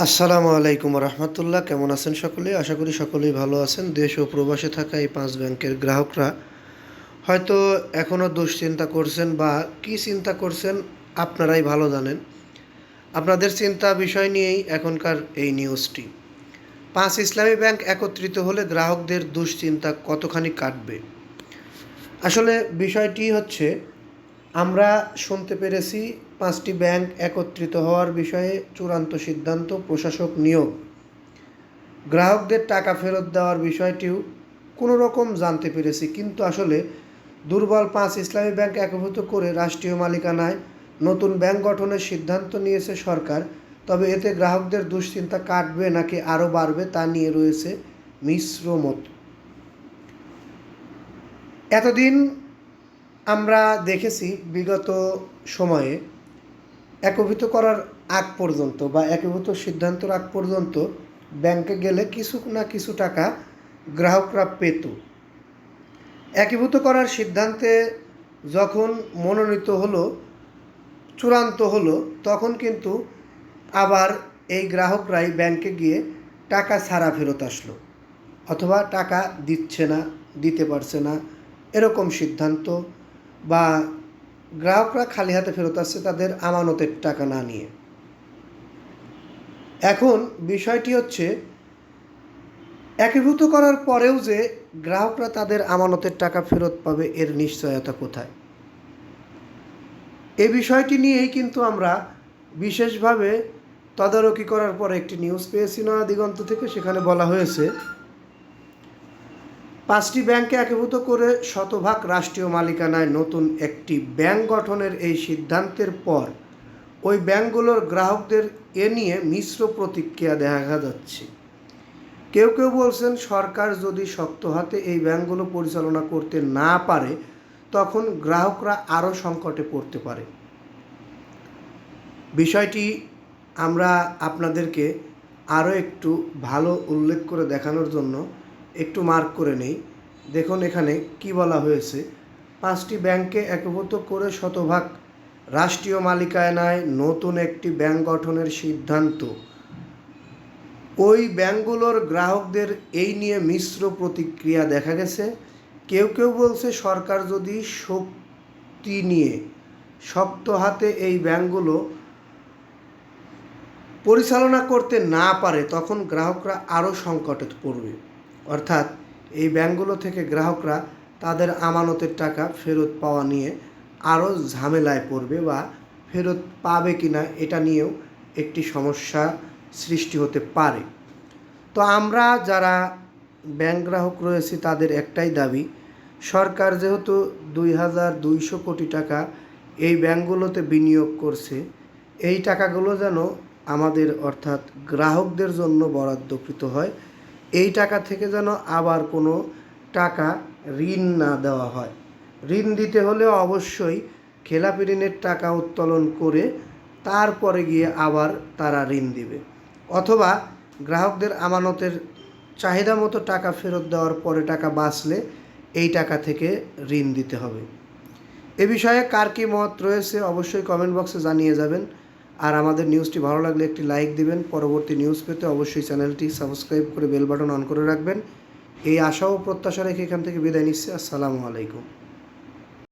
আসসালামু আলাইকুম রহমতুল্লাহ। কেমন আছেন সকলে? আশা করি সকলেই ভালো আছেন। দেশ ও প্রবাসে থাকা এই পাঁচ ব্যাংকের গ্রাহকরা হয়তো এখনও দুশ্চিন্তা করছেন বা কি চিন্তা করছেন আপনারাই ভালো জানেন। আপনাদের চিন্তা বিষয় নিয়েই এখনকার এই নিউজটি। পাঁচ ইসলামী ব্যাংক একত্রিত হলে গ্রাহকদের দুশ্চিন্তা কতখানি কাটবে? আসলে বিষয়টি হচ্ছে, আমরা শুনতে পেরেছি পাঁচটি ব্যাংক একত্রিত হওয়ার বিষয়ে চূড়ান্ত সিদ্ধান্ত, প্রশাসক নিয়োগ। গ্রাহকদের টাকা ফেরত দেওয়ার বিষয়টিও কোনো রকম জানতে পেরেছি, কিন্তু আসলে দুর্বল পাঁচ ইসলামী ব্যাংক একভূত করে রাষ্ট্রীয় মালিকানায় নতুন ব্যাংক গঠনের সিদ্ধান্ত নিয়েছে সরকার, তবে এতে গ্রাহকদের দুশ্চিন্তা কাটবে নাকি আরও বাড়বে তা নিয়ে রয়েছে মিশ্র মত। এতদিন আমরা দেখেছি বিগত সময়ে একীভূত করার আগ পর্যন্ত বা একীভূত সিদ্ধান্তের আগ পর্যন্ত ব্যাংকে গেলে কিছু না কিছু টাকা গ্রাহকরা পেত। একীভূত করার সিদ্ধান্তে যখন মনোনীত হলো, চূড়ান্ত হলো, তখন কিন্তু আবার এই গ্রাহকরাই ব্যাংকে গিয়ে টাকা ছাড়া ফেরত আসলো অথবা টাকা দিচ্ছে না, দিতে পারছে না, এরকম সিদ্ধান্ত বা গ্রাহকরা খালি হাতে ফেরত আসছে তাদের আমানতের টাকা না নিয়ে। এখন বিষয়টি হচ্ছে, একীভূত করার পরেও যে গ্রাহকরা তাদের আমানতের টাকা ফেরত পাবে এর নিশ্চয়তা কোথায়? এ বিষয়টি নিয়েই কিন্তু আমরা বিশেষভাবে তদারকি করার পরে একটি নিউজ পেয়েছি নয়া দিগন্ত থেকে, সেখানে বলা হয়েছে পাঁচটি ব্যাংকে একীভূত করে শতভাগ রাষ্ট্রীয় মালিকানায় নতুন একটি ব্যাংক গঠনের এই সিদ্ধান্তের পর ওই ব্যাংকগুলোর গ্রাহকদের এ নিয়ে মিশ্র প্রতিক্রিয়া দেখা যাচ্ছে। কেউ কেউ বলছেন, সরকার যদি শক্ত হাতে এই ব্যাংকগুলো পরিচালনা করতে না পারে, তখন গ্রাহকরা আরও সংকটে পড়তে পারে। বিষয়টি আমরা আপনাদেরকে আরও একটু ভালো উল্লেখ করে দেখানোর জন্য একটু মার্ক করে নেই। দেখুন এখানে কি বলা হয়েছে। পাঁচটি ব্যাংকে একভূত করে শতভাগ রাষ্ট্রীয় মালিকানায় নতুন একটি ব্যাংক গঠনের সিদ্ধান্ত। ওই ব্যাংকগুলোর গ্রাহকদের এই নিয়ে মিশ্র প্রতিক্রিয়া দেখা গেছে। কেউ কেউ বলছে সরকার যদি শক্তি নিয়ে শক্ত হাতে এই ব্যাংকগুলো পরিচালনা করতে না পারে, তখন গ্রাহকরা আরও সংকটে পড়বে। অর্থাৎ এই ব্যাংকগুলো থেকে গ্রাহকরা তাদের আমানতের টাকা ফেরত পাওয়া নিয়ে আরও ঝামেলায় পড়বে বা ফেরত পাবে কি না এটা নিয়েও একটি সমস্যা সৃষ্টি হতে পারে। তো আমরা যারা ব্যাংক গ্রাহক রয়েছি তাদের একটাই দাবি, সরকার যেহেতু দুই হাজার দুইশো কোটি টাকা এই ব্যাংকগুলোতে বিনিয়োগ করছে, এই টাকাগুলো যেন আমাদের অর্থাৎ গ্রাহকদের জন্য বরাদ্দকৃত হয় এই টাকা থেকে যেন আবার কোনো টাকা ঋণ না দেওয়া হয়। ঋণ দিতে হলে অবশ্যই খেলাপি ঋণের টাকা উত্তোলন করে তারপরে গিয়ে আবার তারা ঋণ দিবে। অথবা গ্রাহকদের আমানতের চাহিদা মতো টাকা ফেরত দেওয়ার পরে টাকা বাঁচলে এই টাকা থেকে ঋণ দিতে হবে। এ বিষয়ে কার কী মত রয়েছে অবশ্যই কমেন্ট বক্সে জানিয়ে যাবেন। আর আমাদের নিউজটি ভালো লাগলে একটি লাইক দিবেন। পরবর্তী নিউজ পেতে অবশ্যই চ্যানেলটি সাবস্ক্রাইব করে বেল বাটন অন করে রাখবেন। এই আশা ও প্রত্যাশা রেখে এখান থেকে বিদায় নিচ্ছি। আসসালামু আলাইকুম।